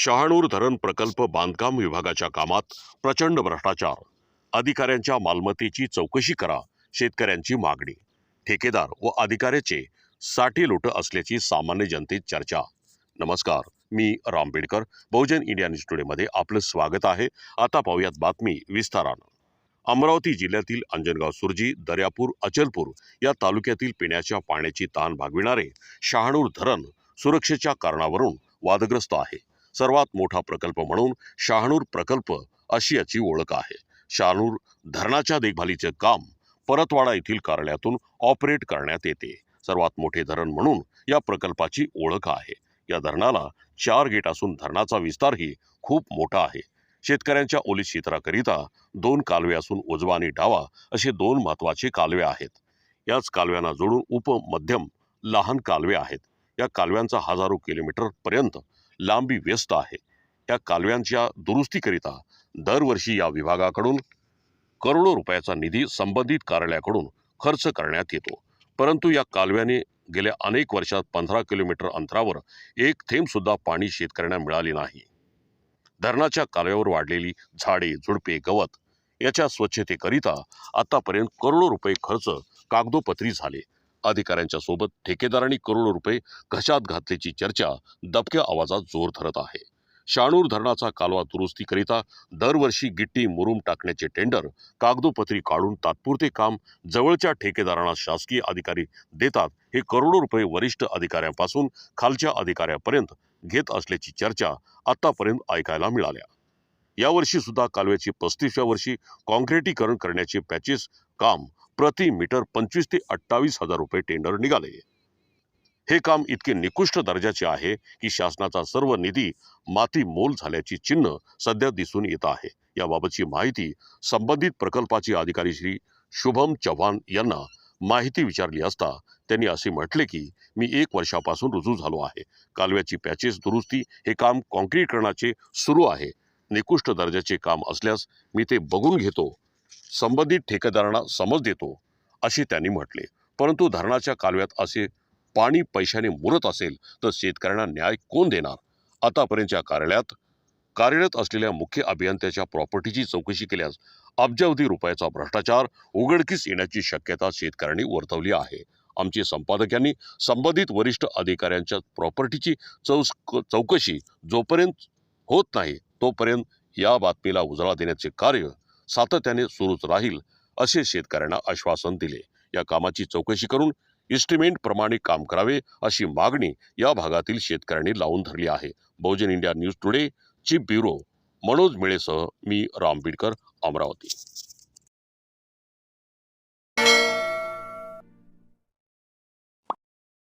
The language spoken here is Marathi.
शहाणूर धरण प्रकल्प बांधकाम विभागाच्या कामात प्रचंड भ्रष्टाचार. अधिकाऱ्यांच्या मालमत्तेची चौकशी करा शेतकऱ्यांची मागणी. ठेकेदार व अधिकाऱ्याचे साठी लोट असल्याची सामान्य जनतेत चर्चा. नमस्कार मी राम बेडकर बहुजन इंडिया न्यूज टुडेमध्ये आपलं स्वागत आहे. आता पाहूयात बातमी विस्तारानं. अमरावती जिल्ह्यातील अंजनगाव सुरजी दर्यापूर अचलपूर या तालुक्यातील पिण्याच्या पाण्याची ताण भागविणारे शहाणूर धरण सुरक्षेच्या कारणावरून वादग्रस्त आहे. सर्वात मोठा प्रकल्प म्हणून शहाणूर प्रकल्प अशी याची ओळख आहे. शहाणूर धरणाच्या देखभालीचे काम परतवाडा येथील कार्यालयातून ऑपरेट करण्यात येते. सर्वात मोठे धरण म्हणून या प्रकल्पाची ओळख आहे. या धरणाला चार गेट असून धरणाचा विस्तारही खूप मोठा आहे. शेतकऱ्यांच्या ओलीत क्षेत्राकरिता दोन कालवे असून उजवा आणि डावा असे दोन महत्त्वाचे कालवे आहेत. याच कालव्यांना जोडून उप मध्यम लहान कालवे आहेत. या कालव्यांचा हजारो किलोमीटर पर्यंत लांबी व्यस्त आहे. या कालव्यांच्या दुरुस्तीकरिता दरवर्षी या विभागाकडून करोडो रुपयाचा निधी संबंधित कार्यालयाकडून खर्च करण्यात येतो. परंतु या कालव्याने गेल्या अनेक वर्षात पंधरा किलोमीटर अंतरावर एक थेंब सुद्धा पाणी शेतकऱ्यांना मिळाले नाही. धरणाच्या कालव्यावर वाढलेली झाडे झुडपे गवत याच्या स्वच्छतेकरिता आतापर्यंत करोडो रुपये खर्च कागदोपत्री झाले. अधिकाऱ्यांच्या सोबत ठेकेदारांनी करोडो रुपये घशात घातल्याची चर्चा दबक्या आवाजात जोर धरत आहे. शाणूर धरणाचा कालवा दुरुस्तीकरिता दरवर्षी गिट्टी मुरुम टाकण्याचे टेंडर कागदोपत्री काढून तात्पुरते काम जवळच्या ठेकेदारांना शासकीय अधिकारी देतात हे करोडो रुपये वरिष्ठ अधिकाऱ्यांपासून खालच्या अधिकाऱ्यापर्यंत घेत असल्याची चर्चा आतापर्यंत ऐकायला मिळाल्या. यावर्षी सुद्धा कालव्याची पस्तीसव्या वर्षी काँक्रिटीकरण करण्याचे पॅचेस काम प्रति मीटर पंचवीस ते अठ्ठावीस हजार रुपये टेंडर निघाले. हे काम इतके निकृष्ट दर्जाचे आहे की शासनाचा सर्व निधी माती मोल झाल्याची चिन्ह सध्या दिसून येत आहे. याबाबतची माहिती संबंधित प्रकल्पाचे अधिकारी श्री शुभम चव्हाण यांना माहिती विचारली असता त्यांनी असे म्हटले की मी एक वर्षापासून रुजू झालो आहे. कालव्याची पॅचेस दुरुस्ती हे काम काँक्रीटकरणाचे सुरू आहे. निकृष्ट दर्जाचे काम असल्यास मी ते बघून घेतो. संबंधित ठेकेदारांना समज देतो असे त्यांनी म्हटले. परंतु धरणाच्या कालव्यात असे पाणी पैशाने मुरत असेल तर शेतकऱ्यांना न्याय कोण देणार? आतापर्यंतच्या कार्यालयात कार्यरत असलेल्या मुख्य अभियंत्याच्या प्रॉपर्टीची चौकशी केल्यास अब्जावधी रुपयाचा भ्रष्टाचार उघडकीस येण्याची शक्यता शेतकऱ्यांनी वर्तवली आहे. आमचे संपादक यांनी संबंधित वरिष्ठ अधिकाऱ्यांच्या प्रॉपर्टीची चौक चौकशी जोपर्यंत होत नाही तोपर्यंत या बातमीला उजाळा देण्याचे कार्य सातत्याने सुरूच राहील असे शेतकऱ्यांना आश्वासन दिले. या कामाची चौकशी करून इस्टिमेंट प्रमाणे काम करावे अशी मागणी या भागातील शेतकऱ्यांनी लावून धरली आहे. Bahujan India news today chief bureau Manoj मिळेसह मी राम बिडकर अमरावती.